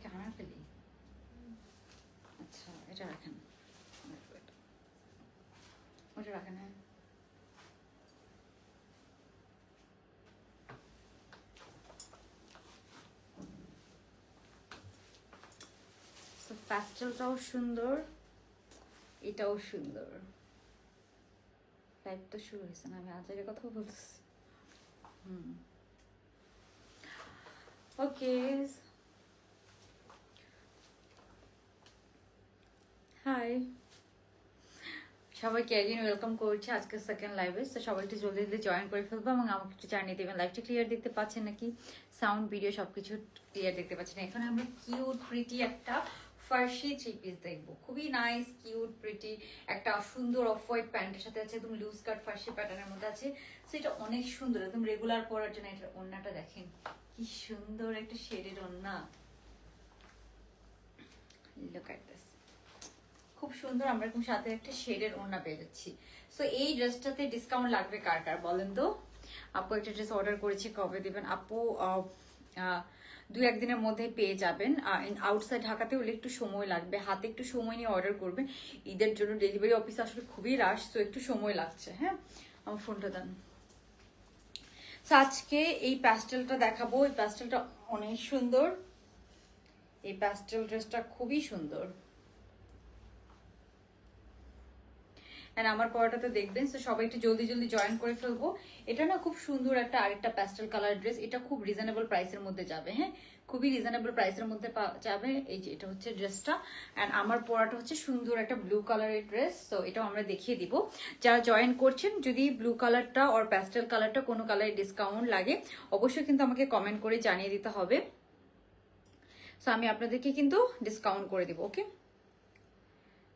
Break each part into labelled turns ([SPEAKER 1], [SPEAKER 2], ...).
[SPEAKER 1] এদিকে আনা ফেলি আচ্ছা এটা রাখেন ওটা রাখেন হ্যাঁ প্যাস্টেলটাও সুন্দর, এটাও সুন্দর। লাইভ তো শুরু হয়েছে না, আমি আজের কথা বলতেছি। হুম। ওকে হাই সবাইকে একদিন ওয়েলকাম করছি আজকে সেকেন্ড লাইভে তো সবাই একটু জলদি জলদি জয়েন করে ফেলব এবং আমাকে একটু জানিয়ে দেবেন লাইভটা ক্লিয়ার দেখতে পাচ্ছেন নাকি? সাউন্ড ভিডিও সব কিছু ক্লিয়ার দেখতে পাচ্ছেন। এখানে আমরা কিউট প্রিটি একটা ফার্সি থ্রি পিস দেখব। খুবই নাইস কিউট প্রিটি একটা সুন্দর অফ হোয়াইট প্যান্টের সাথে আছে, একদম লুজ কাট ফার্সি প্যাটার্নের মধ্যে আছে। সেটা অনেক সুন্দর, একদম রেগুলার পরার জন্য এটা ওড়নাটা দেখেন। কি সুন্দর একটা শেডের ওড়না। লুক অ্যাট খুব সুন্দর আমরা এরকম সাথে একটা শেডের ওড়না পেয়ে যাচ্ছি। সো এই ড্রেসটাতে ডিসকাউন্ট লাগবে কার কার বলেন তো? আপু একটা ড্রেস অর্ডার করেছি, কবে দিবেন? আপু দু একদিনের মধ্যে পেয়ে যাবেন। আউটসাইড ঢাকাতে হলে একটু সময় লাগবে। হাতে একটু সময় নিয়ে অর্ডার করবেন। ঈদের জন্য ডেলিভারি অফিস আসলে খুবই রাশ তো একটু সময় লাগছে হ্যাঁ? আমার ফোনটা দেন। আজকে এই প্যাস্টেলটা দেখাবো। এই প্যাস্টেলটা অনেক সুন্দর। এই প্যাস্টেল ড্রেসটা খুবই সুন্দর। অ্যান্ড আমার পড়াটাতে দেখবেন তো সবাই একটু জলদি জলদি জয়েন করে ফেলব। এটা না খুব সুন্দর একটা আরেকটা প্যাস্টেল কালার ড্রেস এটা খুব রিজনেবল প্রাইসের মধ্যে যাবে হ্যাঁ? খুবই রিজনেবল প্রাইসের মধ্যে যাবে। এই যে, এটা হচ্ছে ড্রেসটা অ্যান্ড আমার পরাটা হচ্ছে সুন্দর একটা ব্লু কালারের ড্রেস তো এটাও আমরা দেখিয়ে দিব। যারা জয়েন করছেন, যদি ব্লু কালারটা আর প্যাস্টেল কালারটা কোনো কালারে ডিসকাউন্ট লাগে, অবশ্যই কিন্তু আমাকে কমেন্ট করে জানিয়ে দিতে হবে। সো আমি আপনাদেরকে কিন্তু ডিসকাউন্ট করে দিব ওকে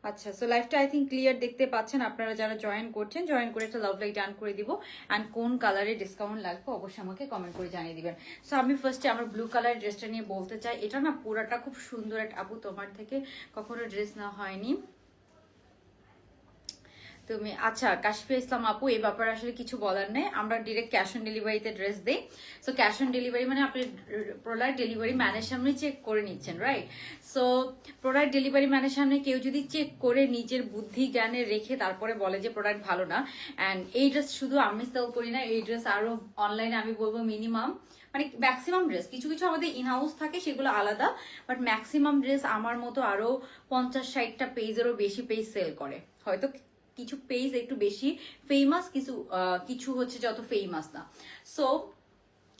[SPEAKER 1] আচ্ছা সো লাইফটা আই থিঙ্ক ক্লিয়ার দেখতে পাচ্ছেন আপনারা যারা জয়েন করছেন জয়েন করে একটা লাভ লাইক ডান করে দিব। অ্যান্ড কোন কালারে ডিসকাউন্ট লাগবে অবশ্যই আমাকে কমেন্ট করে জানিয়ে দিবেন। সো আমি ফার্স্টে আমার ব্লু কালার ড্রেসটা নিয়ে বলতে চাই। এটা না পুরাটা খুব সুন্দর একটা আপু, তোমার থেকে কখনো ড্রেস না হয়নি। তুমি আচ্ছা কাশফি ইসলাম আপু, এই ব্যাপারে আসলে কিছু বলার নেই। আমরা ডিরেক্ট ক্যাশ অন ডেলিভারিতে ড্রেস দিই। সো ক্যাশ অন ডেলিভারি মানে আপনি প্রোডাক্ট ডেলিভারি ম্যানের সামনে চেক করে নিচ্ছেন রাইট সো প্রোডাক্ট ডেলিভারি ম্যানের সামনে কেউ যদি চেক করে নিজের বুদ্ধি, জ্ঞানে রেখে তারপরে বলে যে প্রোডাক্ট ভালো না অ্যান্ড এই ড্রেস শুধু আমি সেল করি না, এই ড্রেস আরও অনলাইনে আমি বলব মিনিমাম মানে ম্যাক্সিমাম ড্রেস কিছু কিছু আমাদের ইন হাউস থাকে, সেগুলো আলাদা বাট ম্যাক্সিমাম ড্রেস আমার মতো আরও পঞ্চাশ, ষাটটা পেজেরও বেশি পেজ সেল করে। হয়তো কিছু পেজ একটু বেশি ফেমাস কিছু কিছু হচ্ছে যত ফেমাস না। সো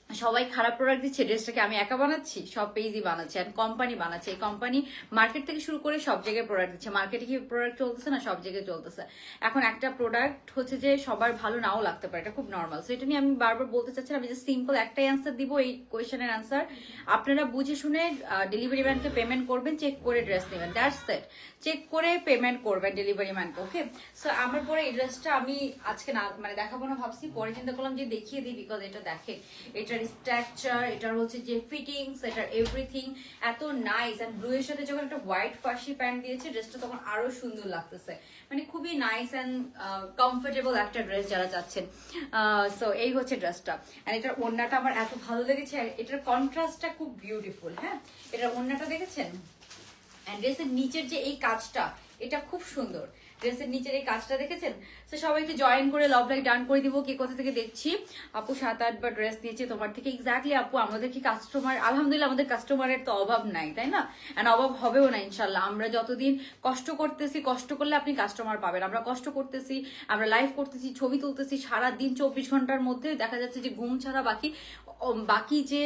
[SPEAKER 1] সবাই খারাপ প্রোডাক্ট দিচ্ছে ড্রেসটাকে আমি একা বানাচ্ছি, সব পেজই বানাচ্ছে অ্যান্ড কোম্পানি বানাচ্ছে। এই কোম্পানি মার্কেট থেকে শুরু করে সব জায়গায় প্রোডাক্ট দিচ্ছে। মার্কেটে কি প্রোডাক্ট চলতেছে না, সব জায়গায় চলতেছে। এখন একটা প্রোডাক্ট হচ্ছে যে সবার ভালো নাও লাগতে পারে, এটা খুব নর্মাল সো এটা নিয়ে আমি বারবার বলতে চাচ্ছি আমি যে সিম্পল একটাই অ্যান্সার দিব এই কোয়েশনের অ্যান্সার আপনারা বুঝে শুনে ডেলিভারি ম্যানকে পেমেন্ট করবেন চেক করে ড্রেস নেবেন। দ্যাটস সেট চেক করে পেমেন্ট করবেন ডেলিভারি ম্যানকে ওকে সো আমার পরে এই ড্রেসটা আমি আজকে না মানে দেখাবো না, ভাবছি। পরে চিন্তা করলাম যে দেখিয়ে দিই বিকজ এটা দেখে। এটার স্ট্রাকচার, এটার হচ্ছে যে ফিটিংস এটার এভরিথিং এত নাইস অ্যান্ড ব্লু এর সাথে যখন একটা হোয়াইট ফার্সি প্যান্ট দিয়েছে ড্রেসটা তখন আরও সুন্দর লাগতেছে। মানে খুবই নাইস অ্যান্ড কমফোর্টেবল একটা ড্রেস যারা চাচ্ছেন। সো এই হচ্ছে ড্রেসটা অ্যান্ড এটার ওড়নাটা আমার এত ভালো লেগেছে। আর এটার কন্ট্রাস্টটা খুব বিউটিফুল হ্যাঁ? এটার ওড়নাটা দেখেছেন? অ্যান্ড ড্রেসের নিচের যে এই কাজটা, এটা খুব সুন্দর। ড্রেসের নিচের এই কাজটা দেখেছেন? তো সবাইকে জয়েন করে লভ লাইক ডান করে দিব। কে কোথা থেকে দেখছি? আপু সাত আটবার ড্রেস নিয়েছে তোমার থেকে এক্স্যাক্টলি আপু, আমাদের কি কাস্টমার আলহামদুলিল্লাহ আমাদের কাস্টমারের তো অভাব নাই, তাই না? অ্যান্ড অভাব হবেও না ইনশাল্লাহ আমরা যতদিন কষ্ট করতেছি, কষ্ট করলে আপনি কাস্টমার পাবেন। আমরা কষ্ট করতেছি, আমরা লাইভ করতেছি, ছবি তুলতেছি সারা দিন চব্বিশ ঘণ্টার মধ্যে দেখা যাচ্ছে যে ঘুম ছাড়া বাকি বাকি যে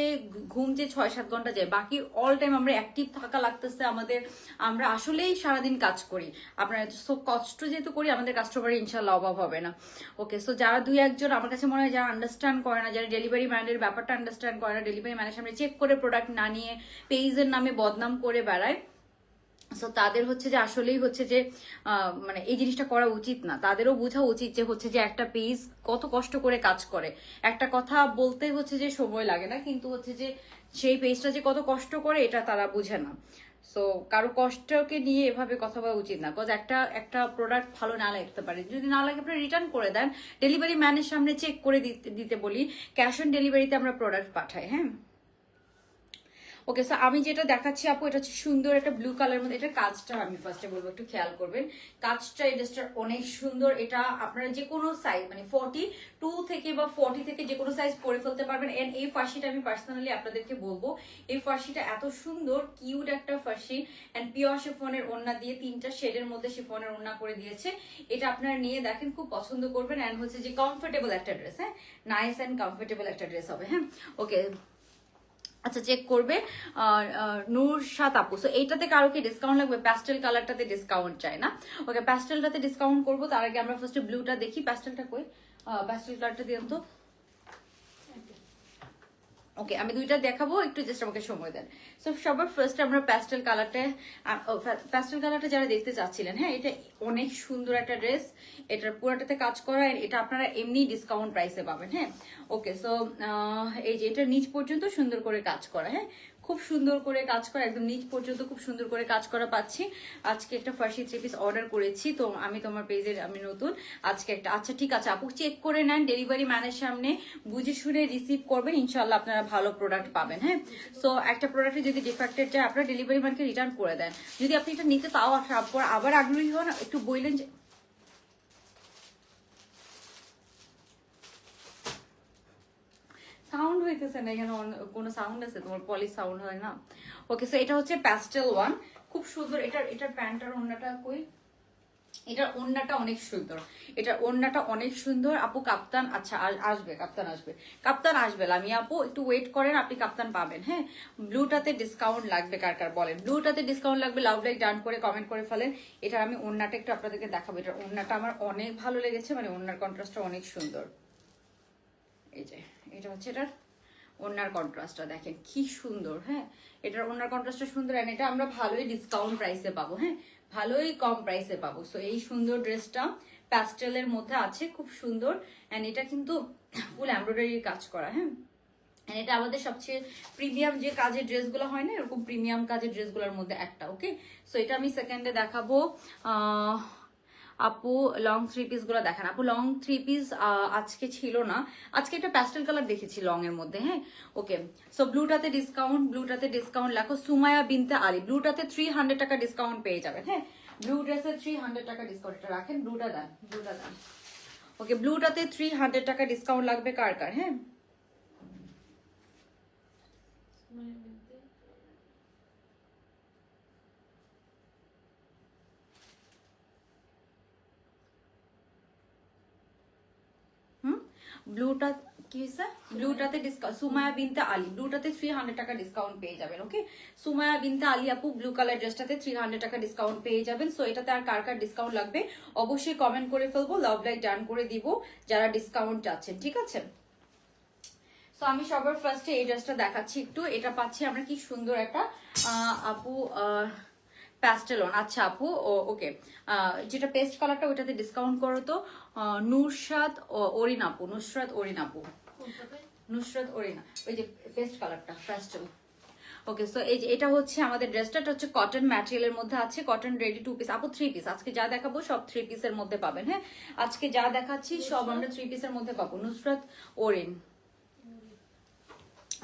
[SPEAKER 1] ঘুম যে ছয় সাত ঘণ্টা যায়, বাকি অল টাইম আমরা অ্যাক্টিভ থাকা লাগতেছে আমাদের। আমরা আসলেই সারাদিন কাজ করি। আপনারা কষ্ট যেহেতু করি, আমাদের কাস্টমার ইনশাল্লাহ অভাব হবে না। ওকে সো যারা দুই একজন, আমার কাছে মনে হয় যারা আন্ডারস্ট্যান্ড করে না, যারা ডেলিভারি ম্যানের ব্যাপারটা আন্ডারস্ট্যান্ড করে না ডেলিভারি ম্যানের সামনে চেক করে প্রোডাক্ট না নিয়ে পেজের নামে বদনাম করে বেড়ায় সো তাদের হচ্ছে যে আসলেই হচ্ছে যে মানে এই জিনিসটা করা উচিত না। তাদেরও বোঝা উচিত যে হচ্ছে যে একটা পেজ কত কষ্ট করে কাজ করে। একটা কথা বলতে হচ্ছে যে সময় লাগে না, কিন্তু হচ্ছে যে সেই পেজটা যে কত কষ্ট করে, এটা তারা বুঝে না। সো কারও কষ্টকে নিয়ে এভাবে কথা বলা উচিত না বিকজ একটা একটা প্রোডাক্ট ভালো না লাগতে পারে। যদি না লাগে, আপনি রিটার্ন করে দেন। ডেলিভারি ম্যানের সামনে চেক করে দিতে বলি। ক্যাশ অন ডেলিভারিতে আমরা প্রোডাক্ট পাঠাই হ্যাঁ? ওকে সো আমি যেটা দেখাচ্ছি আপু, এটা হচ্ছে সুন্দর একটা ব্লু কালার মধ্যে এটা কাজটা আমি ফার্স্টে বলব, একটু খেয়াল করবেন। কাজটা এই ড্রেসটার অনেক সুন্দর, এটা আপনারা যে কোনো সাইজ মানে ফর্টি টু থেকে বা ফর্টি থেকে যে কোনো সাইজ পরে ফেলতে পারবেন। এন্ড এই ফার্সিটা আমি পার্সোনালি আপনাদেরকে বলব, এই ফার্সিটা এত সুন্দর কিউট একটা ফার্সি অ্যান্ড পিওর শিফনের ওড়না দিয়ে তিনটা শেডের মধ্যে শিফনের ওড়না করে দিয়েছে। এটা আপনারা নিয়ে দেখেন, খুব পছন্দ করবেন। অ্যান্ড হচ্ছে যে কমফোর্টেবল একটা ড্রেস হ্যাঁ? নাইস অ্যান্ড কমফোর্টেবল একটা ড্রেস হবে হ্যাঁ? ওকে আচ্ছা চেক করবে। নূর সাত আপু সো এইটাতে কারও কি ডিসকাউন্ট লাগবে? প্যাস্টেল কালারটাতে ডিসকাউন্ট চাই না। ওকে প্যাস্টেলটাতে ডিসকাউন্ট করব, তার আগে আমরা ফার্স্টে ব্লুটা দেখি। প্যাস্টেলটা কই? প্যাস্টেল কালারটা দিয়ে তো। ওকে আমি দুইটা দেখাবো, একটু জাস্ট আমাকে সময় দেন। সো সবার ফার্স্ট আমরা প্যাস্টেল কালারটা প্যাস্টেল কালারটা যারা দেখতে চাচ্ছিলেন হ্যাঁ এটা অনেক সুন্দর একটা ড্রেস এটার পুরাটাতে কাজ করা এটা আপনারা এমনি ডিসকাউন্ট প্রাইসে পাবেন হ্যাঁ। ওকে সো এই যে এটা নিচ পর্যন্ত সুন্দর করে কাজ করা হ্যাঁ। খুব সুন্দর করে কাজ করা, একদম নিচ পর্যন্ত খুব সুন্দর করে কাজ করা পাচ্ছি। আজকে একটা ফার্সি থ্রি পিস অর্ডার করেছি, তো আমি তোমার পেজের আমি নতুন। আজকে একটা আচ্ছা ঠিক আছে, আপু চেক করে নেন ডেলিভারি ম্যানের সামনে বুঝে শুনে রিসিভ করবেন ইনশাল্লাহ আপনারা ভালো প্রোডাক্ট পাবেন হ্যাঁ? সো একটা প্রোডাক্টে যদি ডিফেক্টেড যায়, আপনারা ডেলিভারি ম্যানকে রিটার্ন করে দেন। যদি আপনি এটা নিতে তাও তারপর আবার আগ্রহী হন, একটু বললেন যে সাউন্ড হইতেছে না, এখানে কোনো সাউন্ড আছে, তোমার পলি সাউন্ড হয় না। ওকে সো এটা হচ্ছে প্যাস্টেল ওয়ান খুব সুন্দর, এটার এটার প্যান্টার ওন্নাটা কই? এটার ওন্নাটা অনেক সুন্দর। এটার ওন্নাটা অনেক সুন্দর। আপু, কাপ্তান আচ্ছা আস- আসবে, কাপ্তান আসবে। কাপ্তান আসবে আমি আপু, একটু ওয়েট করেন, আপনি কাপ্তান পাবেন হ্যাঁ? ব্লুটাতে ডিসকাউন্ট লাগবে কার কার বলেন? ব্লুটাতে ডিসকাউন্ট লাগবে লাভ লাইক ডান করে কমেন্ট করে ফেলেন। এটা আমি ওন্নাটা একটু আপনাদেরকে দেখাবো। এটার ওন্নাটা আমার অনেক ভালো লেগেছে মানে ওন্নার কন্ট্রাস্টটা অনেক সুন্দর। এই যে। এটা হচ্ছে এটার ওনার কন্ট্রাস্টটা দেখেন কি সুন্দর হ্যাঁ? এটার ওনার কন্ট্রাস্টটা সুন্দর and এটা আমরা ভালোই ডিসকাউন্ট প্রাইসে পাবো হ্যাঁ? ভালোই কম প্রাইসে পাবো। সো এই সুন্দর ড্রেসটা প্যাস্টেলের মধ্যে আছে, খুব সুন্দর এন্ড এটা কিন্তু ফুল এমব্রয়ডারির কাজ করা হ্যাঁ? এটা আমাদের সবচেয়ে প্রিমিয়াম যে কাজের ড্রেসগুলো হয় না, এরকম প্রিমিয়াম কাজের ড্রেসগুলোর মধ্যে একটা ওকে সো এটা আমি সেকেন্ডে দেখাবো আপু লং থ্রি পিসগুলো দেখান। আপু লং থ্রি পিস আজকে ছিল না। আজকে একটা প্যাস্টেল কালার দেখেছি লং এর মধ্যে হ্যাঁ? ওকে সো ব্লুটাতে ডিসকাউন্ট ব্লুটাতে ডিসকাউন্ট লেখো সুমায়া বিনতে আলী। ব্লুটাতে থ্রি হান্ড্রেড টাকা ডিসকাউন্ট পেয়ে যাবেন হ্যাঁ? ব্লু ড্রেসে থ্রি হান্ড্রেড টাকা ডিসকাউন্ট রাখেন ব্লুটা দেন ব্লুটা দেন। ওকে ব্লুটাতে থ্রি হান্ড্রেড টাকা ডিসকাউন্ট লাগবে কার কার হ্যাঁ হুম ব্লুটা কি হয়েছে? ব্লুটাতে ডিসকাউন্ট সুমায়া বিনতে আলী। ব্লুটাতে থ্রি হান্ড্রেড টাকা ডিসকাউন্ট পেয়ে যাবেন ওকে সুমায়া বিনতে আলী আপু ব্লু কালার ড্রেসটাতে থ্রি হান্ড্রেড টাকা ডিসকাউন্ট পেয়ে যাবেন। সো এটাতে আর কার কার ডিসকাউন্ট লাগবে? অবশ্যই কমেন্ট করে ফেলব লাভ লাইক ডান করে দিব যারা ডিসকাউন্ট চাচ্ছেন ঠিক আছে? সো আমি সবার ফার্স্টে এই ড্রেসটা দেখাচ্ছি একটু। এটা পাচ্ছি আমরা কি সুন্দর একটা আহ, আপু প্যাস্টেলন। আচ্ছা আপু ওকে। যেটা পেস্ট কালারটা ওইটাতে ডিসকাউন্ট করো তো। ও- অরিন আপু নুসরাত অরিন আপু। নুসরাত অরিনা ওই যে পেস্ট কালারটা প্যাস্টেল ওকে সো এই যে এটা হচ্ছে আমাদের ড্রেসটা এটা হচ্ছে কটন ম্যাটেরিয়ালের মধ্যে আছে। কটন রেডি টু পিস আপু থ্রি পিস আজকে যা দেখাবো সব থ্রি পিসের মধ্যে পাবেন হ্যাঁ? আজকে যা দেখাচ্ছি সব আমরা থ্রি পিসের মধ্যে পাবো। নুসরাত ওরিন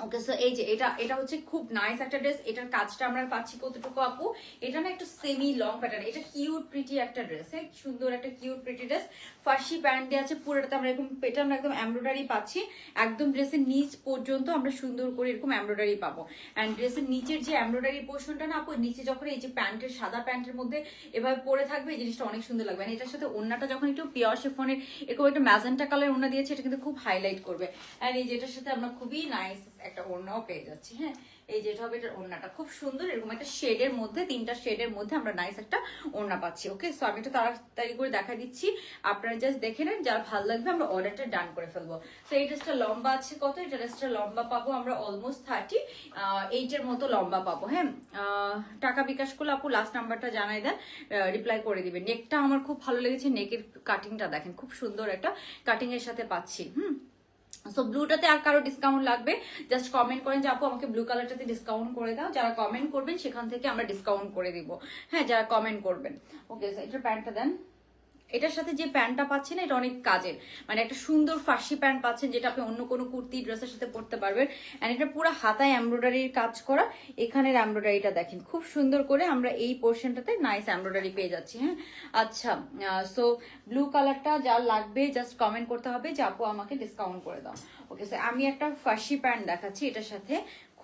[SPEAKER 1] ওকে সো এই যে এটা এটা হচ্ছে খুব নাইস একটা ড্রেস এটার কাজটা আমরা পাচ্ছি কতটুকু আপু? এটা না একটু সেমি লং প্যাটার্ন এটা কিউট প্রিটি একটা ড্রেস হ্যাঁ? সুন্দর একটা কিউট প্রিটি ড্রেস ফার্সি প্যান্ট দেওয়া আছে পুরোটাতে আমরা এরকম প্যাটার্ন একদম এমব্রয়ডারি পাচ্ছি। একদম ড্রেসের নিচ পর্যন্ত আমরা সুন্দর করে এরকম এমব্রয়ডারি পাবো। অ্যান্ড ড্রেসের নিচের যে এমব্রয়ডারি পোর্শনটা না আপু, নিচে যখন এই যে প্যান্টের, সাদা প্যান্টের মধ্যে এভাবে পরে থাকবে, এই জিনিসটা অনেক সুন্দর লাগবে। এটার সাথে ওন্নাটা যখন একটু পিওর শিফনের এরকম একটা ম্যাজেন্টা কালার ওন্না দিয়েছে, এটা কিন্তু খুব হাইলাইট করবে। অ্যান্ড এই যেটার সাথে আমরা খুবই নাইস একটা ওড়নাও পেয়ে যাচ্ছি হ্যাঁ? এই যেটা হবে এটার ওড়নাটা। খুব সুন্দর, এরকম একটা শেডের মধ্যে, তিনটা শেডের মধ্যে আমরা নাইস একটা ওড়না পাচ্ছি ওকে সো আমি একটু তাড়াতাড়ি করে দেখা দিচ্ছি। আপনারা জাস্ট দেখে নেন, যার ভালো লাগবে আমরা অর্ডারটা ডান করে ফেলব। তো এই ড্রেসটা লম্বা আছে কত? এই ড্রেসটা লম্বা পাবো আমরা অলমোস্ট থার্টি এইটের মতো লম্বা পাবো হ্যাঁ? টাকা বিকাশ করলে আপু লাস্ট নাম্বারটা জানাই দেন রিপ্লাই করে দিবেন। নেকটা আমার খুব ভালো লেগেছে নেকের কাটিংটা দেখেন, খুব সুন্দর একটা কাটিং এর সাথে পাচ্ছি, হুম? সো ব্লুটাতে আর কারও ডিসকাউন্ট লাগবে। জাস্ট কমেন্ট করেন যে, আপু, আমাকে ব্লু কালারটাতে ডিসকাউন্ট করে দাও। যারা কমেন্ট করবেন, সেখান থেকে আমরা ডিসকাউন্ট করে দিব। হ্যাঁ যারা কমেন্ট করবেন। ওকে এটার প্যান্টটা দেন। এটার সাথে যে প্যান্টটা পাচ্ছেন, এটা অনেক কাজের। মানে একটা সুন্দর ফার্সি প্যান্ট পাচ্ছেন, যেটা আপনি অন্য কোনো কুর্তি, ড্রেসের সাথে পরতে পারবেন। অ্যান্ড এটা পুরো হাতায় এমব্রয়ডারির কাজ করা। এখানের এমব্রয়ডারিটা দেখেন, খুব সুন্দর করে আমরা এই পোর্শনটাতে নাইস এমব্রয়ডারি পেয়ে যাচ্ছি হ্যাঁ? আচ্ছা সো ব্লু কালারটা যা লাগবে জাস্ট কমেন্ট করতে হবে যে, আপু, আমাকে ডিসকাউন্ট করে দাও। ওকে স্যার আমি একটা ফার্সি প্যান্ট দেখাচ্ছি এটার সাথে।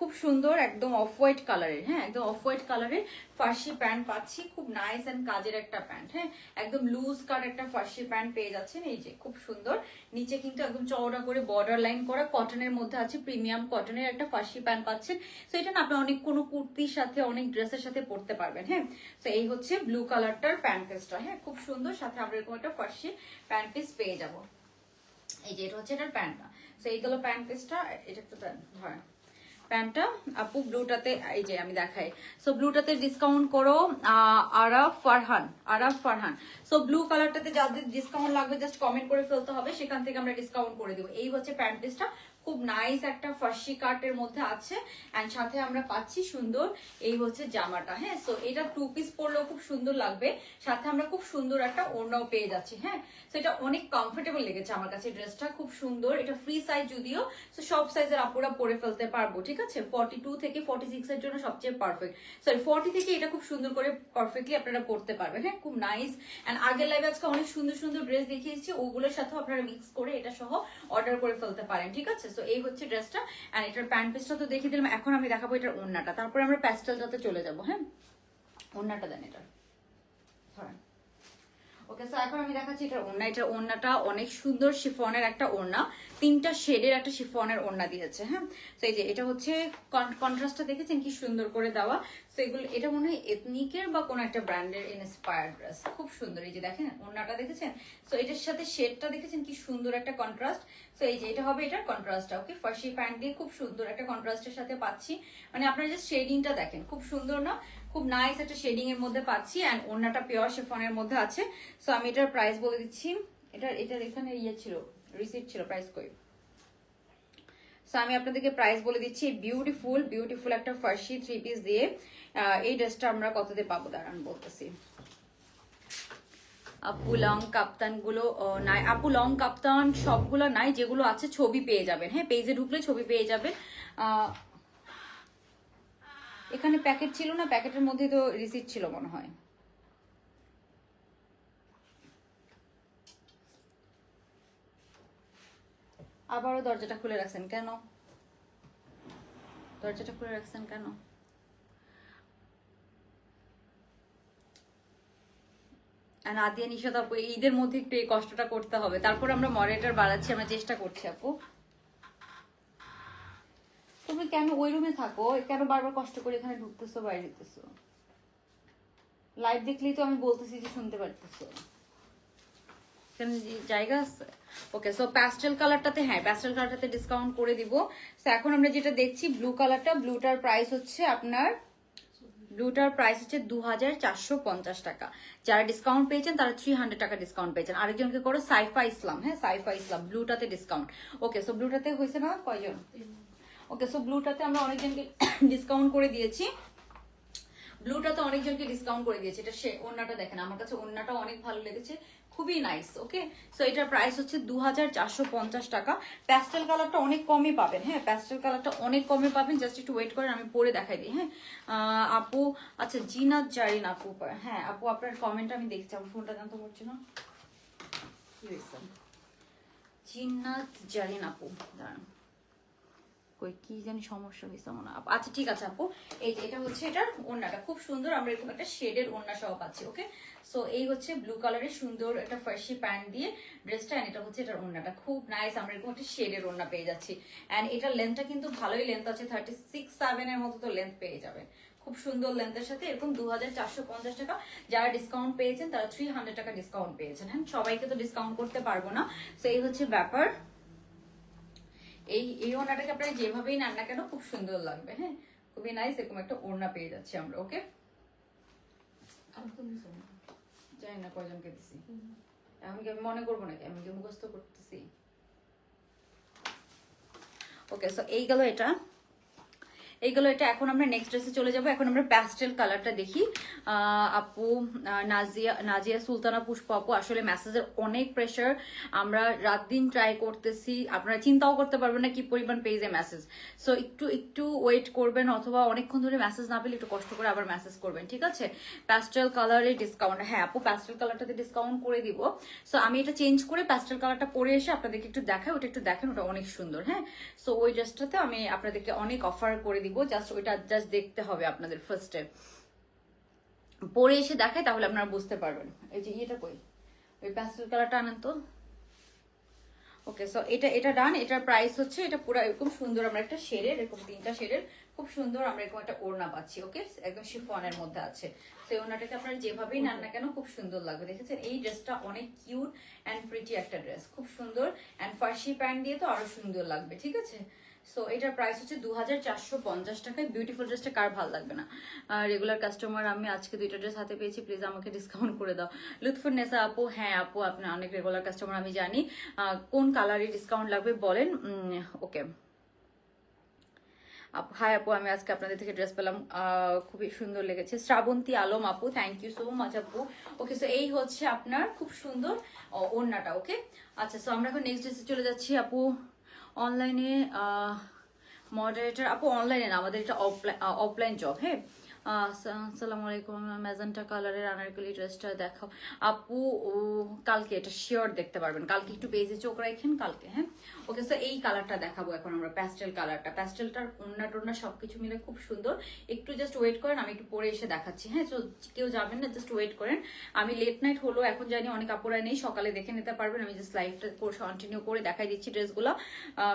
[SPEAKER 1] খুব সুন্দর একদম অফ হোয়াইট কালারের হ্যাঁ একদম অফ হোয়াইট কালারের ফার্সি প্যান্ট পাচ্ছি। খুব নাইস অ্যান্ড কাজের একটা প্যান্ট হ্যাঁ একদম লুজ কাট একটা ফার্সি প্যান্ট পেয়ে যাচ্ছেন। এই যে, খুব সুন্দর। নিচে কিন্তু একদম চওড়া করে বর্ডার লাইন করা কটনের মধ্যে আছে প্রিমিয়াম কটনের একটা ফার্সি প্যান্ট পাচ্ছেন। তো এটা না আপনি অনেক কোনো কুর্তির সাথে, অনেক ড্রেসের সাথে পরতে পারবেন হ্যাঁ। তো এই হচ্ছে ব্লু কালারটার প্যান্ট পিসটা হ্যাঁ খুব সুন্দর। সাথে আমরা এরকম একটা ফার্সি প্যান্ট পিস পেয়ে যাব। এই যে, এটা হচ্ছে এটার প্যান্টটা তো এই হলো প্যান্ট পিসটা এটা একটু ধরেন। প্যান্টটা আপু, ব্লুটাতে, এই যে আমি দেখাই। সো ব্লুটাতে ডিসকাউন্ট করো আরাফ ফারহান আরাফ ফারহান। সো ব্লু কালারটাতে যাদের ডিসকাউন্ট লাগবে জাস্ট কমেন্ট করে ফেলতে হবে, সেখান থেকে আমরা ডিসকাউন্ট করে দেবো। এই হচ্ছে প্যান্ট পিসটা খুব নাইস একটা ফার্সি কাটের মধ্যে আছে। অ্যান্ড সাথে আমরা পাচ্ছি সুন্দর এই হচ্ছে জামাটা হ্যাঁ? সো এটা টু পিস পরলেও খুব সুন্দর লাগবে। সাথে আমরা খুব সুন্দর একটা ওড়নাও পেয়ে যাচ্ছি হ্যাঁ? সো এটা অনেক কমফোর্টেবল লেগেছে আমার কাছে। ড্রেসটা খুব সুন্দর। এটা ফ্রি সাইজ যদিও সো সব সাইজের আপুরা পরে ফেলতে পারব, ঠিক আছে? ফর্টি টু থেকে ফর্টি সিক্স এর জন্য সবচেয়ে পারফেক্ট সরি ফর্টি থেকে এটা খুব সুন্দর করে পারফেক্টলি আপনারা পরতে পারবেন হ্যাঁ? খুব নাইস অ্যান্ড আগের লাইভে আজকে অনেক সুন্দর সুন্দর ড্রেস দেখিয়েছি। ওগুলোর সাথেও আপনারা মিক্স করে এটা সহ অর্ডার করে ফেলতে পারেন, ঠিক আছে? সো এই হচ্ছে ড্রেসটা অ্যান্ড এটার প্যান্ট পিসটা তো দেখিয়ে দিলাম, এখন আমি দেখাবো এটার ওড়নাটা। তারপরে আমরা প্যাস্টেলটাতে চলে যাব হ্যাঁ? ওড়নাটা দেন এটার। ধরেন। ওকে সো এখন আমি দেখাচ্ছি ওড়না। ওড়নাটা অনেক সুন্দর একটা ওড়না। তিনটা শেডের একটা ওড়না দিয়েছে হ্যাঁ? যে এটা হচ্ছে দেখেছেন কি সুন্দর করে দেওয়া? এটা মনে হয় এথনিকের বা কোনো একটা ব্র্যান্ডের খুব সুন্দর। এই যে দেখেন, ওড়নাটা দেখেছেন? তো এটার সাথে শেডটা দেখেছেন কি সুন্দর একটা কন্ট্রাস্ট তো এই যে এটা হবে এটার কন্ট্রাস্টটা ওকে ফার্সি প্যান্ট দিয়ে খুব সুন্দর একটা কন্ট্রাস্টের সাথে পাচ্ছি। মানে আপনারা যে শেডিংটা দেখেন, খুব সুন্দর না? খুব নাইস একটা শেডিং এর মধ্যে পাচ্ছি অ্যান্ড ওড়নাটা পিওর শেফনের মধ্যে আছে। সো আমি এটার প্রাইস বলে দিচ্ছি। এটা এটার এখানে ইয়ে ছিল রিসিপ্ট ছিল প্রাইস কই? সো আমি আপনাদেরকে প্রাইস বলে দিচ্ছি বিউটিফুল বিউটিফুল একটা ফার্সি থ্রি পিস দিয়ে। এই ড্রেসটা আমরা কততে পাবো? দাঁড়ান বলতেছি। আপু লং কাপ্তানগুলো নাই। আপু লং কাপ্তান সবগুলো নাই, যেগুলো আছে ছবি পেয়ে যাবেন। হ্যাঁ পেজে ঢুকলে ছবি পেয়ে যাবেন। এখানে প্যাকেট ছিল না, প্যাকেটের মধ্যে তো রিসিপ্ট ছিল মনে হয়। আবারও দরজাটা খুলে রাখছেন কেন? দরজাটা খুলে রাখছেন কেন? আর আদিয়া নিষাদ আপু ঈদের মধ্যে একটু এই কষ্টটা করতে হবে। তারপর আমরা মডারেটার বাড়াচ্ছি, আমরা চেষ্টা করছি, আপু। কেন ওই রুমে থাকো? কেন বারবার কষ্ট করে এখানে ঢুকতেছো, বাইরে যেতেছো? লাইভ দেখলেই তো আমি বলতেছি যে শুনতে পারতেছো। জায়গা আছে? ওকে সো প্যাস্টেল কালারটাতে হ্যাঁ প্যাস্টেল কালারটাতে ডিসকাউন্ট করে দিব। সো এখন আমরা যেটা দেখছি ব্লু কালারটা ব্লুটার প্রাইস হচ্ছে আপনার ব্লুটার প্রাইস হচ্ছে দু হাজার চারশো পঞ্চাশ টাকা। যারা ডিসকাউন্ট পেয়েছেন, তারা থ্রি টাকা ডিসকাউন্ট পেয়েছেন। আরেকজনকে করো, সাইফা ইসলাম হ্যাঁ সাইফা ইসলাম ব্লুটাতে ডিসকাউন্ট ওকে সো ব্লুটাতে হয়েছে না? কয়জন? ওকে সো ব্লুটাতে আমরা অনেকজনকে ডিসকাউন্ট করে দিয়েছি। ব্লুটাতে অনেকজনকে ডিসকাউন্ট করে দিয়েছে। এটা সে ওন্নাটা দেখেন, আমার কাছে ওন্নাটা অনেক ভালো লেগেছে। খুবই নাইস ওকে সো এটার প্রাইস হচ্ছে দু হাজার চারশো পঞ্চাশ টাকা। প্যাস্টেল কালারটা অনেক কমই পাবেন হ্যাঁ? প্যাস্টেল কালারটা অনেক কমে পাবেন। জাস্ট একটু ওয়েট করেন, আমি পরে দেখাই দিই হ্যাঁ? আপু আচ্ছা জিনাত জারিন আপু হ্যাঁ আপু, আপনার কমেন্ট আমি দেখছি। আমার ফোনটা জানতে পারছি না। কি হয়েছে? জিনাত জারিন আপু, দাঁড়ান। কই, কি জানি সমস্যা হয়েছে মনে। আচ্ছা ঠিক আছে আপু। এই যে, এটা হচ্ছে এটার ওড়নাটা। খুব সুন্দর, আমরা এরকম একটা শেডের ওড়না সহ পাচ্ছি, ওকে? সো এই হচ্ছে ব্লু কালারের সুন্দর একটা ফার্সি প্যান্ট দিয়ে ড্রেসটা এন্ড এটা হচ্ছে এটার ওড়নাটা। খুব নাইস আমরা এরকম একটা শেডের ওড়না পেয়ে যাচ্ছি। এন্ড এটার লেন্থটা কিন্তু ভালোই লেন্থ আছে থার্টি সিক্স সেভেনের মতো তো লেন্থ পেয়ে যাবেন। খুব সুন্দর লেন্থের সাথে এরকম দু হাজার চারশো পঞ্চাশ টাকা যারা ডিসকাউন্ট পেয়েছেন, তারা থ্রি টাকা ডিসকাউন্ট পেয়েছেন। হ্যাঁ সবাইকে তো ডিসকাউন্ট করতে পারব না। তো এই হচ্ছে ব্যাপার এই এই ওড়নাটাকে আপনারা যেভাবেই নেন না কেন খুব সুন্দর লাগবে হ্যাঁ? খুবই নাইস এরকম একটা ওড়না পেয়ে যাচ্ছি আমরা ওকে জানি না কয়জনকে দিছি। এখন কি আমি মনে করব নাকি? আমি কি মুখস্থ করতেছি? ওকে সো এই গেল এটা। এইগুলো এটা এখন আমরা নেক্সট ড্রেসে চলে যাব। এখন আমরা প্যাস্টেল কালারটা দেখি। আপু নাজিয়া নাজিয়া সুলতানা পুষ্প আপু, আসলে মেসেজের অনেক প্রেশার আমরা রাত দিন ট্রাই করতেছি। আপনারা চিন্তাও করতে পারবেন না কি পরিমাণ পেজে মেসেজ সো একটু একটু ওয়েট করবেন অথবা অনেকক্ষণ ধরে মেসেজ না পেলে একটু কষ্ট করে আবার মেসেজ করবেন, ঠিক আছে? প্যাস্টেল কালারের ডিসকাউন্ট হ্যাঁ আপু প্যাস্টেল কালারটাতে ডিসকাউন্ট করে দিব। সো আমি এটা চেঞ্জ করে প্যাস্টেল কালারটা পরে এসে আপনাদেরকে একটু দেখাই, ওটা একটু দেখেন, ওটা অনেক সুন্দর হ্যাঁ? সো ওই ড্রেসটাতে আমি আপনাদেরকে অনেক অফার করে দিব জাস্ট ওইটা জাস্ট দেখতে হবে আপনাদের ফার্স্টে পরে এসে দেখাই তাহলে আপনারা বুঝতে পারবেন। এই যে ইয়েটা কই? ওই প্যাস্টেল কালারটা আনেন তো? ওকে সো এটা এটা ডান এটার প্রাইস হচ্ছে, এটা পুরো এরকম সুন্দর আমরা একটা শেডের, এরকম তিনটা শেডের, খুব সুন্দর আমরা এরকম একটা ওড়না পাচ্ছি ওকে একদম শিফনের মধ্যে আছে। সেই ওড়নাটাকে আপনারা যেভাবেই নেন না কেন, খুব সুন্দর লাগবে, দেখেছেন? এই ড্রেসটা অনেক কিউট অ্যান্ড প্রিটি একটা ড্রেস, খুব সুন্দর। অ্যান্ড ফার্সি প্যান্ট দিয়ে তো আরও সুন্দর লাগবে, ঠিক আছে? সো এটার প্রাইস হচ্ছে দু হাজার চারশো পঞ্চাশ টাকায় বিউটিফুল ড্রেসটা কার ভালো লাগবে না? রেগুলার কাস্টমার আমি আজকে দুইটা ড্রেস হাতে পেয়েছি প্লিজ আমাকে ডিসকাউন্ট করে দাও। লুৎফুর নেসা আপু হ্যাঁ আপু আপনার অনেক রেগুলার কাস্টমার আমি জানি। কোন কালারে ডিসকাউন্ট লাগবে বলেন? ওকে। আপু হাই আপু, আমি আজকে আপনাদের থেকে ড্রেস পেলাম। খুবই সুন্দর লেগেছে। শ্রাবন্তী আলম আপু থ্যাংক ইউ সো মাচ আপু। ওকে সো এই হচ্ছে আপনার খুব সুন্দর ওড়নাটা ওকে আচ্ছা সো আমরা এখন নেক্সট ড্রেসে চলে যাচ্ছি আপু। অনলাইনে মডারেটর আপু অনলাইনে না আমাদের এটা অফলাইন জব হ্যাঁ? আসসালামু আলাইকুম ম্যাজেন্টা কালারের আনারকলি ড্রেসটা দেখাও। আপু কালকে এটা শিওর দেখতে পারবেন। কালকে একটু পেজে চোখ রাখেন, কালকে হ্যাঁ? ওকে স্যার এই কালারটা দেখাবো এখন আমরা প্যাস্টেল কালারটা। প্যাস্টেলটার ওন্না টোন্না সবকিছু মিলে খুব সুন্দর। একটু জাস্ট ওয়েট করেন, আমি একটু পরে এসে দেখাচ্ছি হ্যাঁ? তো কেউ যাবেন না জাস্ট ওয়েট করেন। আমি লেট নাইট হলো, এখন জানি অনেক আপুরা নেই, সকালে দেখে নিতে পারবেন। আমি জাস্ট লাইভটা কন্টিনিউ করে দেখাই দিচ্ছি ড্রেসগুলো।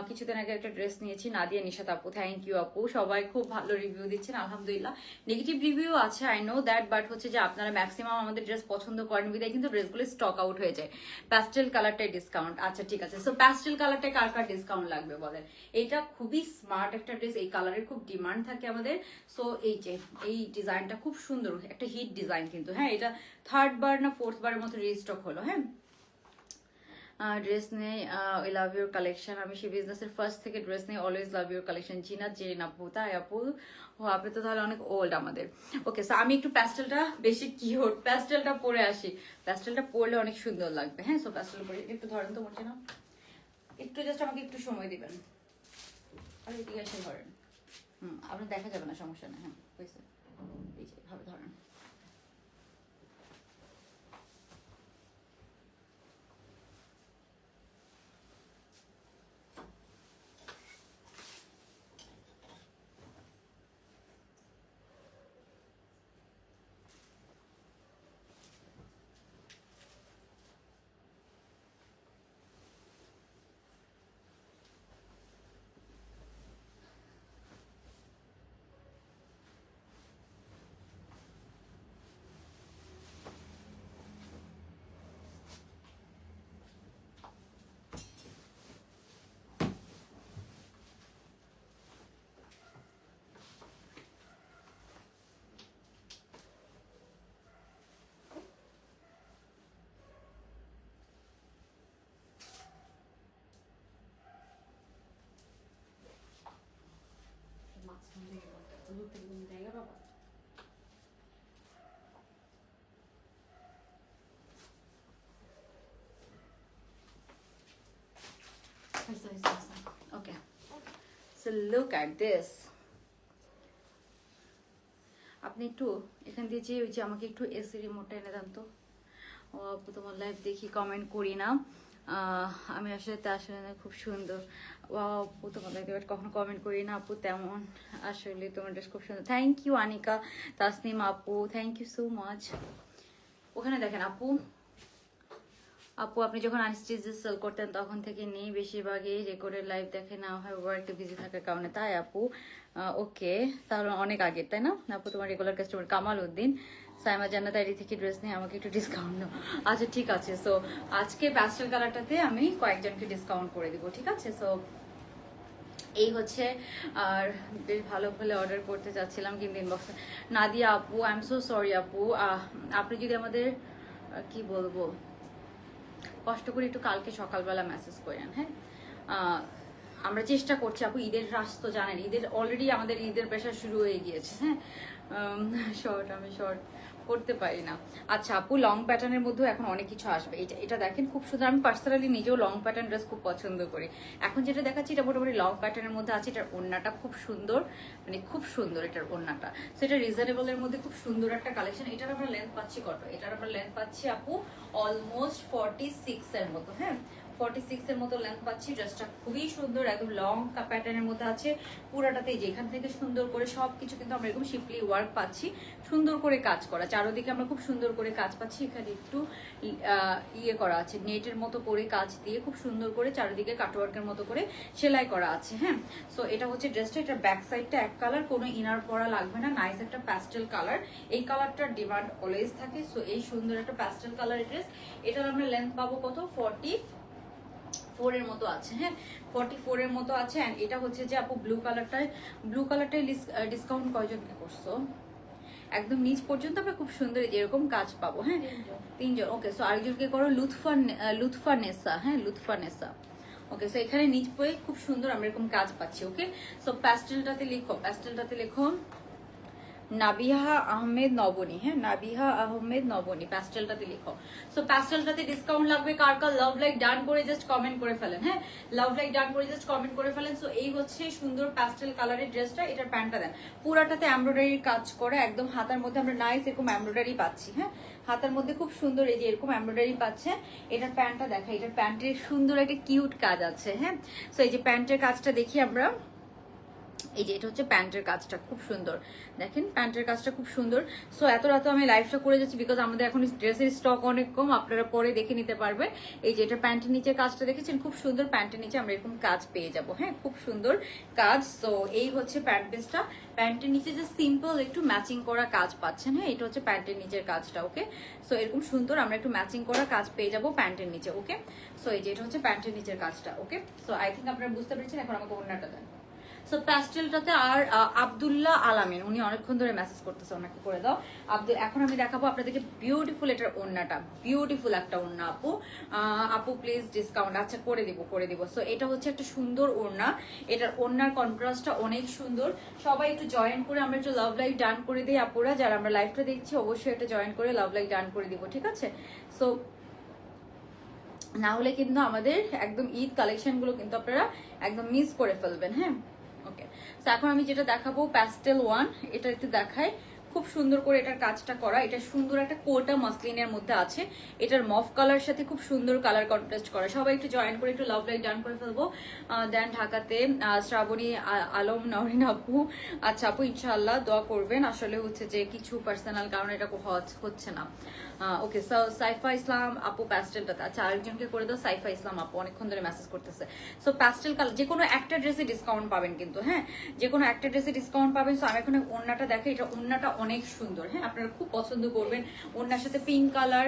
[SPEAKER 1] কিছুদিন আগে একটা ড্রেস নিয়েছি, নাদিয়া নিশাত আপু থ্যাংক ইউ আপু। সবাই খুব ভালো রিভিউ দিচ্ছেন, আলহামদুলিল্লাহ। নেগেটিভ রিভিউ আছে আই নো দ্যাট বাট হচ্ছে যে আপনারা ম্যাক্সিমাম আমাদের ড্রেস পছন্দ করেন বিদায় কিন্তু ড্রেসগুলো স্টক আউট হয়ে যায়। প্যাস্টেল কালারটাই ডিসকাউন্ট আচ্ছা ঠিক আছে। সো প্যাস্টেল কালারটাই কার কার ডিসকাউন্ট লাগবে বলেন? এটা খুবই স্মার্ট একটা ড্রেস এই কালারের খুব ডিমান্ড থাকে আমাদের। সো এই যে, এই ডিজাইনটা খুব সুন্দর। একটা হিট ডিজাইন কিন্তু। হ্যাঁ এটা থার্ড বার না ফোর্থ বারের মতো রিস্টক হলো। হ্যাঁ? ড্রেস নেই ওই লাভ ইউর কালেকশন আমি সেই বিজনেসের ফার্স্ট থেকে ড্রেস নেই always love your collection Zina Jen আপু, তাই আপু? ও, আপনি তো তাহলে অনেক ওল্ড আমাদের। ওকে সো আমি একটু প্যাস্টেলটা বেশি কিউট প্যাস্টেলটা পরে আসি। প্যাস্টেলটা পরলে অনেক সুন্দর লাগবে। হ্যাঁ সো প্যাস্টেল পরে। একটু ধরেন তো মনে না একটু জাস্ট আমাকে একটু সময় দিবেন। আর এদিকে এসে ধরেন। হুম, আপনার দেখা যাবে না, সমস্যা না হ্যাঁ হয়েছে। এই যে ভাবে ধরেন মাঝখান থেকে দূর থেকে কোনো জায়গা পাবো okay so look at this আপনি একটু এখান দিয়ে যে ওই যে আমাকে একটু এসি রিমোটটা এনে দেন তো ও আপু তোমার লাইভ দেখি কমেন্ট করি না আহ, আমি আসলে তা আসলে খুব সুন্দর। Wow, আপু তোমাদের এবার কখনো কমেন্ট করি না আপু তেমন। আসলে তোমার ড্রেস খুব সুন্দর। থ্যাংক ইউ আনিকা তাসনিম আপু থ্যাংক ইউ সো মাচ ওখানে দেখেন আপু। আপু আপনি যখন আনস্টিচেস সেল করতেন তখন থেকে নেই বেশিরভাগই রেকর্ডের লাইভ দেখে না হয় ওয়ার্কে বিজি থাকার কারণে। তাই আপু ওকে তাহলে অনেক আগে তাই না? আপু তোমার regular customer Kamal Uddin. Saima Jannat ID থেকে ড্রেস নিয়ে আমাকে একটু ডিসকাউন্ট দাও আচ্ছা ঠিক আছে। সো আজকে প্যাস্টেল কালারটাতে আমি কয়েকজনকে ডিসকাউন্ট করে দিব, ঠিক আছে? সো এই হচ্ছে, আর বেশ ভালো ভালো অর্ডার করতে চাচ্ছিলাম কিন্তু ইনবক্সে নাদিয়া আপু আই এম সো সরি আপু আপনি যদি আমাদের কি বলব? কষ্ট করে একটু কালকে সকালবেলা মেসেজ করেন হ্যাঁ? আমরা চেষ্টা করছি আপু, ঈদের রাস তো জানেন, ঈদের অলরেডি আমাদের ঈদের পেশা শুরু হয়ে গিয়েছে হ্যাঁ? শর্ট আমি শর্ট করতে পারি না। আচ্ছা আপু লং প্যাটার্নের মধ্যেও এখন অনেক কিছু আসবে। এটা এটা দেখেন খুব সুন্দর। আমি পার্সোনালি নিজেও লং প্যাটার্ন ড্রেস খুব পছন্দ করি। এখন যেটা দেখাচ্ছি, এটা মোটামুটি লং প্যাটার্নের মধ্যে আছে। এটার ওড়নাটা খুব সুন্দর। মানে খুব সুন্দর এটার ওড়নাটা। সেটা রিজনেবলের মধ্যে খুব সুন্দর একটা কালেকশন এটার আমরা লেন্থ পাচ্ছি কত? এটার আমরা লেন্থ পাচ্ছি, আপু অলমোস্ট ফর্টি সিক্স এর মতো হ্যাঁ? ফর্টি সিক্স এর মতো লেন্থ পাচ্ছি। ড্রেসটা খুবই সুন্দর, একদম লং প্যাটার্নের মধ্যে আছে। পুরাটাতে যেখান থেকে সুন্দর করে সবকিছু কিন্তু আমরা এরকম শিপলি ওয়ার্ক পাচ্ছি। সুন্দর করে কাজ করা। চারোদিকে আমরা খুব সুন্দর করে কাজ পাচ্ছি। এখানে একটু ইয়ে করা আছে। নেটের মতো করে কাজ দিয়ে খুব সুন্দর করে চারিদিকে কাটওয়ার্কের মতো করে সেলাই করা আছে হ্যাঁ? সো এটা হচ্ছে ড্রেসটা এটা ব্যাক সাইডটা এক কালার কোনো ইনার পরা লাগবে না। নাইস একটা প্যাস্টেল কালার এই কালারটার ডিমান্ড অলওয়েজ থাকে। সো এই সুন্দর একটা প্যাস্টেল কালার ড্রেস এটার আমরা লেন্থ পাবো কত? ফর্টি ফোর এর মতো আছে হ্যাঁ? ফর্টি ফোর এর মতো আছে অ্যান্ড এটা হচ্ছে যে আপু ব্লু কালারটায় ব্লু কালারটায় ডিসকাউন্ট কয়জনকে করছ? একদম নিচ পর্যন্ত আমরা খুব সুন্দর এরকম কাজ পাবো হ্যাঁ? তিনজন। ওকে সো আরেকজনকে করো লুৎফা লুৎফা নেসা হ্যাঁ? লুৎফা নেসা। ওকে সো এখানে নিচ পয়ে খুব সুন্দর আমরা এরকম কাজ পাচ্ছি ওকে সো প্যাস্টেলটাতে লিখো প্যাস্টেলটাতে লিখো নাবিহা আহমেদ নবনী হ্যাঁ? নাবিহা আহমেদ নবনী প্যাস্টেলটাতে লিখো। সো প্যাস্টেলটাতে ডিসকাউন্ট লাগবে কার কার? লাভ লাইক ডান করে জাস্ট কমেন্ট করে ফেলেন হ্যাঁ? লাভ লাইক ডান করে জাস্ট কমেন্ট করে ফেলেন। সো এই হচ্ছে সুন্দর প্যাস্টেল কালারের ড্রেসটা এটার প্যান্টটা দেন। পুরাটাতে এমব্রয়ডারির কাজ করে, একদম হাতার মধ্যে আমরা নাইস এরকম এমব্রয়ডারি পাচ্ছি হ্যাঁ? হাতার মধ্যে খুব সুন্দর এই যে এরকম এমব্রয়ডারি পাচ্ছে, এটার প্যান্টটা দেখা এটার প্যান্টের সুন্দর একটা কিউট কাজ আছে হ্যাঁ? সো এই যে প্যান্টের কাজটা দেখি আমরা। এই যে, এটা হচ্ছে প্যান্টের কাজটা, খুব সুন্দর। দেখেন, প্যান্টের কাজটা খুব সুন্দর। সো এত রাত আমি লাইভটা করে যাচ্ছি বিকজ আমাদের এখন ড্রেসের স্টক অনেক কম, আপনারা পরে দেখে নিতে পারবেন। এই যে, এটা প্যান্টের নিচে কাজটা দেখেছেন? খুব সুন্দর প্যান্টের নিচে আমরা এরকম কাজ পেয়ে যাব। হ্যাঁ খুব সুন্দর কাজ। সো এই হচ্ছে প্যান্ট পিসটা। প্যান্টের নিচে যে সিম্পল একটু ম্যাচিং করা কাজ পাচ্ছেন। হ্যাঁ এটা হচ্ছে প্যান্টের নিচের কাজটা ওকে সো এরকম সুন্দর আমরা একটু ম্যাচিং করা কাজ পেয়ে যাব প্যান্টের নিচে ওকে সো এই যে, এটা হচ্ছে প্যান্টের নিচের কাজটা ওকে সো আই থিঙ্ক আপনারা বুঝতে পেরেছেন, এখন আমাকে অন্যটা দেন। সো প্যাস্টেলটাতে আর আব্দুল্লাহ আলামিন, উনি অনেকক্ষণ ধরে মেসেজ করতেছে ওনাকে করে দাও। আব্দুল, এখন আমি দেখাবো আপনাদেরকে বিউটিফুল এটার ওড়নাটা। বিউটিফুল একটা ওড়না, আপু। আপু প্লিজ ডিসকাউন্ট আচ্ছা করে দিব করে দিব। সো এটা হচ্ছে একটা সুন্দর ওড়না। এটার ওড়নার কন্ট্রাস্টটা অনেক সুন্দর। সবাই একটু জয়েন করে আমরা একটু লাভ লাইভ ডান করে দিই, আপুরা। যারা আমরা লাইভটা দেখছি, অবশ্যই একটা জয়েন করে লাভ লাইভ ডান করে দিব, ঠিক আছে? সো না হলে কিন্তু আমাদের একদম ঈদ কালেকশনগুলো কিন্তু আপনারা একদম মিস করে ফেলবেন হ্যাঁ? এখন আমি যেটা দেখাবো প্যাস্টেল ওয়ান এটা একটু দেখাই। খুব সুন্দর করে এটার কাজটা করা। এটা সুন্দর একটা কোটা মাসলিনের মধ্যে আছে। এটার মফ কালার সাথে খুব সুন্দর কালার কন্ট্রাস্ট করা। সবাই একটু জয়েন করে, একটু লাভ লাইক ডান করে ফেলব। দেন ঢাকাতে শ্রাবণী আলম, নরিন আপু। আচ্ছা আপু ইনশাল্লাহ দোয়া করবেন। আসলে হচ্ছে যে কিছু পার্সোনাল কারণে এটা হচ্ছে না। ওকে সো সাইফা ইসলাম আপু প্যাস্টেলটাতে আচ্ছা আরেকজনকে করে দাও, সাইফা ইসলাম আপু অনেকক্ষণ ধরে মেসেজ করতেছে। সো প্যাস্টেল কালার যে কোনো একটা ড্রেসে ডিসকাউন্ট পাবেন কিন্তু হ্যাঁ? যে কোনো একটা ড্রেসে ডিসকাউন্ট পাবেন সো আমি এখন ওড়নাটা দেখে এটা ওড়নাটা অনেক সুন্দর হ্যাঁ? আপনারা খুব পছন্দ করবেন, ওড়নার সাথে পিঙ্ক কালার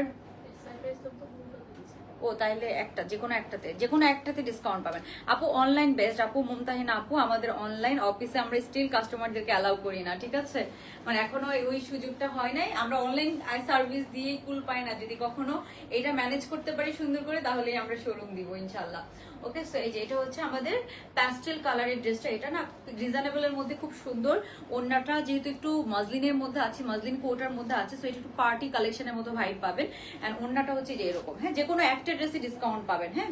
[SPEAKER 1] ও তাইলে একটা যে কোনো একটাতে যে কোনো একটাতে ডিসকাউন্ট পাবেন। আপু অনলাইন বেস্ট আপু, মুমতাহিনা আপু, আমাদের অনলাইন অফিসে আমরা স্টিল কাস্টমারদেরকে অ্যালাউ করি না, ঠিক আছে? মানে এখনও ওই সুযোগটা হয় নাই। আমরা অনলাইন সার্ভিস দিয়েই কুল পাই না। যদি কখনো এটা ম্যানেজ করতে পারি সুন্দর করে, তাহলেই আমরা শোরুম দিব, ইনশাল্লাহ। ওকে সো এই যে এটা হচ্ছে আমাদের প্যাস্টেল কালারের ড্রেসটা এটা না রিজনেবল এর মধ্যে খুব সুন্দর। ওড়নাটা যেহেতু একটু মাজলিনের মধ্যে আছে মাজলিন কোটার মধ্যে আছে সো এটা একটু পার্টি কালেকশনের মতো ভাইব পাবেন। এন্ড ওড়নাটা হচ্ছে যে এরকম। হ্যাঁ যে কোনো একটা ড্রেসে ডিসকাউন্ট পাবেন হ্যাঁ?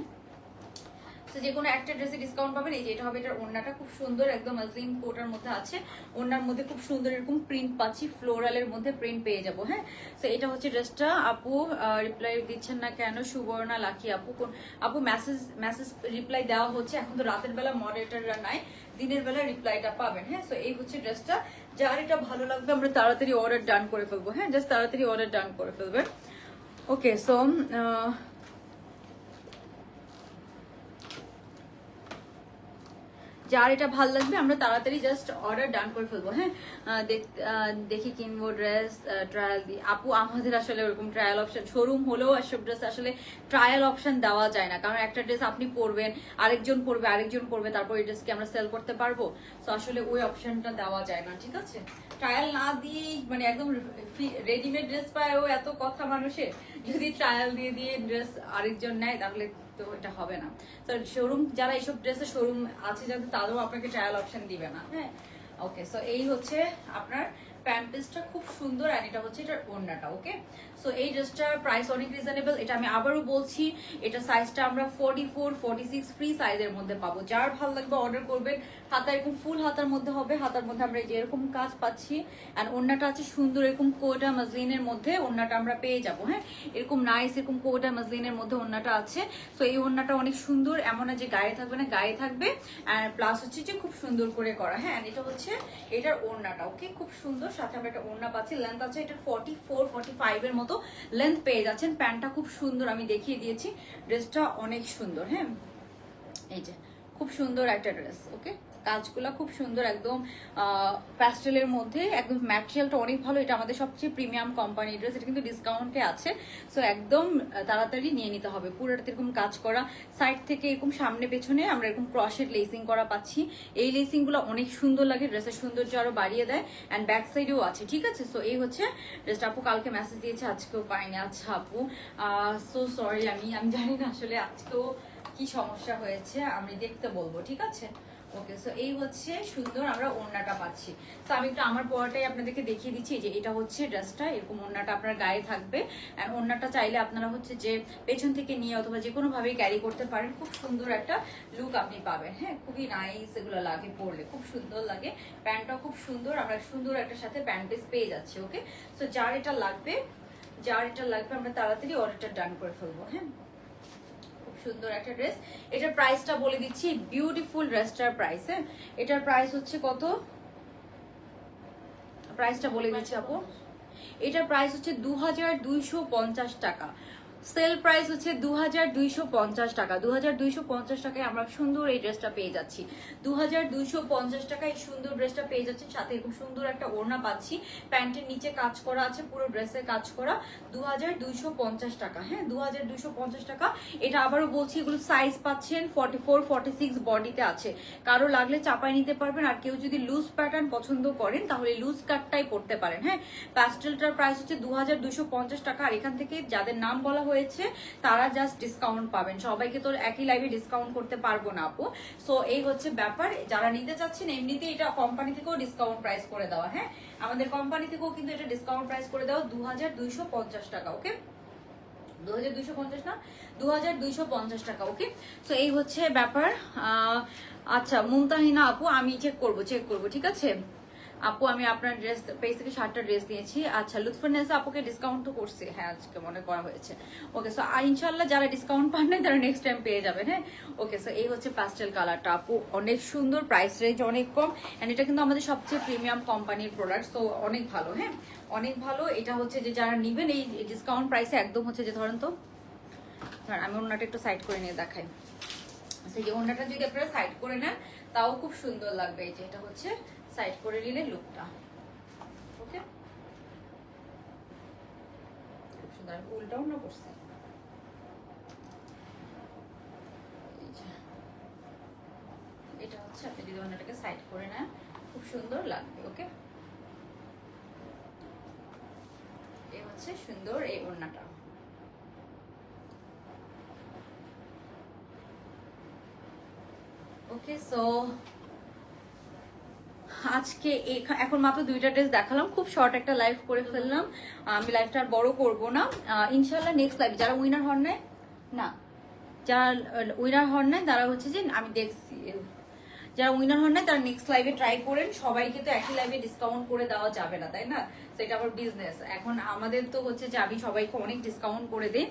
[SPEAKER 1] তো যে কোনো একটা ড্রেসে ডিসকাউন্ট পাবেন, এই যে এটা হবে এটার ওড়নাটা খুব সুন্দর, একদম মসলিন কোটার মধ্যে আছে। ওড়নার মধ্যে খুব সুন্দর এরকম প্রিন্ট পাচ্ছি ফ্লোরালের মধ্যে প্রিন্ট পেয়ে যাব হ্যাঁ? তো এটা হচ্ছে ড্রেসটা আপু রিপ্লাই দিচ্ছেন না কেন? সুবর্ণা, লাকি আপু, কোন আপু মেসেজ মেসেজ রিপ্লাই দেওয়া হচ্ছে। এখন তো রাতের বেলা মডারেটাররা নাই, দিনের বেলা রিপ্লাইটা পাবেন হ্যাঁ? সো এই হচ্ছে ড্রেসটা যার এটা ভালো লাগবে, আমরা তাড়াতাড়ি অর্ডার ডান করে ফেলব হ্যাঁ? জাস্ট তাড়াতাড়ি অর্ডার ডান করে ফেলবেন। ওকে সো যার এটা ভালো লাগবে, আমরা তাড়াতাড়ি জাস্ট অর্ডার ডান করে ফেলব হ্যাঁ? দেখি কিনবো ড্রেস ট্রায়াল দিই আপু, আমাদের আসলে ওরকম ট্রায়াল অপশন শোরুম হলেও এসব ড্রেস আসলে ট্রায়াল অপশন দেওয়া যায় না, কারণ একটা ড্রেস আপনি পরবেন, আরেকজন পরবে আরেকজন পরবে, তারপর এই ড্রেসকে আমরা সেল করতে পারব? তো আসলে ওই অপশনটা দেওয়া যায় না, ঠিক আছে? ট্রায়াল না দিয়েই মানে একদম রেডিমেড ড্রেস পায়ও এত কথা মানুষের, যদি ট্রায়াল দিয়ে দিয়ে ড্রেস আরেকজন নেয়, তাহলে তো এটা হবে না। তো শোরুম যারা এইসব ড্রেসের শোরুম আছে যাদের তাদেরও আপনাকে ট্রায়াল অপশন দিবে না হ্যাঁ? ওকে সো এই হচ্ছে আপনার প্যান্ট পিসটা খুব সুন্দর আর এটা হচ্ছে এটার ওড়নাটা ওকে সো এই ড্রেসটার প্রাইস অনেক রিজনেবল এটা আমি আবারও বলছি, এটা সাইজটা আমরা forty four forty six free সাইজের মধ্যে পাবো। যার ভালো লাগবে অর্ডার করবেন হাতা এরকম ফুল হাতার মধ্যে হবে, হাতার মধ্যে আমরা যে এরকম কাজ পাচ্ছি আর ওড়নাটা আছে সুন্দর এরকম কোটা মজলিনের মধ্যে ওড়নাটা আমরা পেয়ে যাব হ্যাঁ? এরকম নাইস এরকম কোটা মজলিনের মধ্যে ওড়নাটা আছে। সো এই ওড়নাটা অনেক সুন্দর, এমন না যে গায়ে থাকবে না, গায়ে থাকবে আর প্লাস হচ্ছে যে খুব সুন্দর করে করা হ্যাঁ? এটা হচ্ছে এটার ওড়নাটা ওকে খুব সুন্দর, সাথে আমরা একটা ওড়না পাচ্ছি লেন্থ আছে এটা ফর্টি ফোর ফর্টি ফাইভ এর মতো লেন্থ পেয়ে যাচ্ছেন প্যান্টটা খুব সুন্দর আমি দেখিয়ে দিয়েছি ড্রেসটা অনেক সুন্দর হ্যাঁ? এই যে, খুব সুন্দর একটা ড্রেস ওকে কাজগুলো খুব সুন্দর একদম প্যাস্টেলের মধ্যে, একদম ম্যাটেরিয়ালটা অনেক ভালো। এটা আমাদের সবচেয়ে প্রিমিয়াম কোম্পানি ড্রেস এটা কিন্তু ডিসকাউন্টে আছে। সো একদম তাড়াতাড়ি নিয়ে নিতে হবে। পুরোটাতে এরকম কাজ করা। সাইড থেকে এরকম সামনে পেছনে আমরা এরকম ক্রসের লেসিং করা পাচ্ছি। এই লেসিংগুলো অনেক সুন্দর লাগে ড্রেসের সৌন্দর্য আরও বাড়িয়ে দেয়। অ্যান্ড ব্যাক সাইডেও আছে, ঠিক আছে? সো এই হচ্ছে ড্রেসটা আপু কালকে মেসেজ দিয়েছে, আজকেও পাইনি। আচ্ছা আপু। সো সরি আমি আমি জানি না আসলে আজকেও কি সমস্যা হয়েছে, আমি দেখতে বলব, ঠিক আছে? ওকে সো এই হচ্ছে সুন্দর আমরা ওড়নাটা পাচ্ছি। তো আমি একটু আমার পরাটাই আপনাদেরকে দেখিয়ে দিচ্ছি যে এটা হচ্ছে ড্রেসটা, এরকম ওড়নাটা আপনার গায়ে থাকবে। আর ওড়নাটা চাইলে আপনারা হচ্ছে যে পেছন থেকে নিয়ে অথবা যে কোনো ভাবে ক্যারি করতে পারেন, খুব সুন্দর একটা লুক আপনি পাবেন। হ্যাঁ খুবই নাইস এগুলো লাগে পরলে, খুব সুন্দর লাগে। প্যান্টটাও খুব সুন্দর, আমরা সুন্দর একটা সাথে প্যান্ট পিস পেয়ে যাচ্ছি ওকে সো যার এটা লাগবে, যার এটা লাগবে আমরা তাড়াতাড়ি অর্ডারটা ডান করে ফেলব হ্যাঁ? সুন্দর একটা ড্রেস। এটার প্রাইসটা বলে দিচ্ছি বিউটিফুল ড্রেসটার প্রাইস হ্যাঁ এটার প্রাইস হচ্ছে কত? প্রাইসটা বলে দিচ্ছি আপু। এটার প্রাইস হচ্ছে দু হাজার দুইশো পঞ্চাশ টাকা। সেল প্রাইস হচ্ছে দু হাজার দুইশো পঞ্চাশ টাকা। দু হাজার দুইশো পঞ্চাশ টাকায় আমরা সুন্দর এই ড্রেসটা পেয়ে যাচ্ছি। দু হাজার দুইশো পঞ্চাশ টাকায় এই সুন্দর ড্রেসটা পেয়ে যাচ্ছি। সাথে খুব সুন্দর একটা ওড়না পাচ্ছি। প্যান্টের নিচে কাজ করা আছে, পুরো ড্রেসে কাজ করা। দু হাজার দুইশো পঞ্চাশ টাকা হ্যাঁ? দু হাজার দুইশো পঞ্চাশ টাকা। এটা আবারও বলছি, এগুলো সাইজ পাচ্ছেন ফর্টি ফোর বডিতে আছে। কারও লাগলে চাপাই নিতে পারবেন। আর কেউ যদি লুজ প্যাটার্ন পছন্দ করেন, তাহলে লুজ কাটটাই পড়তে পারেন হ্যাঁ? প্যাস্টেলটার প্রাইস হচ্ছে দু হাজার দুইশো পঞ্চাশ টাকা। আর এখান থেকে যাদের নাম বলা হয়েছে তারা জাস্ট ডিসকাউন্ট পাবেন। সবাইকে তো একই লাইভে ডিসকাউন্ট করতে পারব না আপু। সো এই হচ্ছে ব্যাপার। যারা নিতে চাচ্ছেন, এমনিতেই এটা কোম্পানি থেকেও ডিসকাউন্ট প্রাইস করে দেওয়া হ্যাঁ? আমাদের কোম্পানি থেকেও কিন্তু এটা ডিসকাউন্ট প্রাইস করে দেওয়া দু হাজার দুইশো পঞ্চাশ টাকা ওকে দু হাজার দুইশো পঞ্চাশ না? দু হাজার দুইশো পঞ্চাশ টাকা ওকে তো এই হচ্ছে ব্যাপার। আচ্ছা মুমতাহিনা আপু, আমি চেক করব চেক করব, ঠিক আছে? আপু, আমি আপনার ড্রেস পেজ থেকে সাতটা ড্রেস দিয়েছি আচ্ছা লুৎফরনেসা আপুকে ডিসকাউন্ট তো করছে। হ্যাঁ আজকে মনে করা হয়েছে। ওকে সো ইনশাল্লাহ যারা ডিসকাউন্ট পান নাই, তারা নেক্সট টাইম পেয়ে যাবেন হ্যাঁ? ওকে সো এই হচ্ছে পাস্টেল কালারটা আপু। অনেক সুন্দর প্রাইস রেঞ্জ অনেক কম। অ্যান্ড এটা কিন্তু আমাদের সবচেয়ে প্রিমিয়াম কোম্পানির প্রোডাক্ট তো অনেক ভালো হ্যাঁ? অনেক ভালো। এটা হচ্ছে যে, যারা নিবেন, এই ডিসকাউন্ট প্রাইসে একদম হচ্ছে যে, ধরেন তো আমি ওনাটা একটু সাইড করে নিয়ে দেখাই। সেই যে ওনাটা যদি আপনারা সাইড করে নেন, তাও খুব সুন্দর লাগবে। এই যে, এটা হচ্ছে সাইড করে নিলে লুকটা ওকে খুব সুন্দর উল্টাও না এটা হচ্ছে, আপনি যদি সাইড করে খুব সুন্দর লাগবে ওকে এই হচ্ছে সুন্দর এই ওড়নাটা। ওকে সো আজকে এখা- এখন মাত্র দুইটা ড্রেস দেখালাম, খুব শর্ট একটা লাইভ করে ফেললাম। আমি লাইভটা আর বড় করব না। ইনশাল্লাহ নেক্সট লাইভ যারা উইনার হন নাই, না। যারা উইনার হন নাই, তারা হচ্ছে যে, আমি দেখছি। যারা উইনার হন নাই, তারা নেক্সট লাইভে ট্রাই করেন। সবাইকে তো একই লাইভে ডিসকাউন্ট করে দেওয়া যাবে না, তাই না? তো এটা আমার বিজনেস এখন আমাদের তো হচ্ছে যে আমি সবাইকে অনেক ডিসকাউন্ট করে দিই।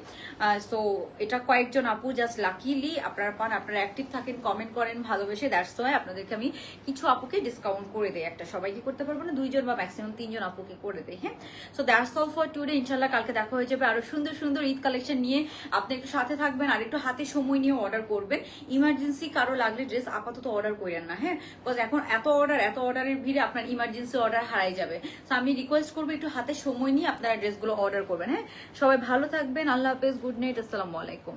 [SPEAKER 1] সো এটা কয়েকজন আপু জাস্ট লাকিলি আপনারা পান, আপনারা অ্যাক্টিভ থাকেন কমেন্ট করেন, ভালোবেসে দ্যাটস ওয়াই আপনাদেরকে আমি কিছু আপুকে ডিসকাউন্ট করে দিই। একটা সবাইকে করতে পারব না, দুইজন বা ম্যাক্সিমাম তিনজন আপুকে করে দিই হ্যাঁ? So that's all for today ইনশাল্লাহ কালকে দেখা হয়ে যাবে আরও সুন্দর সুন্দর ঈদ কালেকশন নিয়ে। আপনি একটু সাথে থাকবেন আর একটু হাতে সময় নিয়ে অর্ডার করবেন। ইমার্জেন্সি কারও লাগলে ড্রেস আপাতত অর্ডার করেন না হ্যাঁ? বিকজ এখন এত অর্ডার এত অর্ডারের ভিড়ে আপনার ইমার্জেন্সি অর্ডার হারাই যাবে। তো আমি রিকোয়েস্ট করব, একটু হাতে সময় নিয়ে আপনারা ড্রেসগুলো অর্ডার করবেন হ্যাঁ? সবাই ভালো থাকবেন, আল্লাহ হাফেজ গুড নাইট আসসালামু আলাইকুম।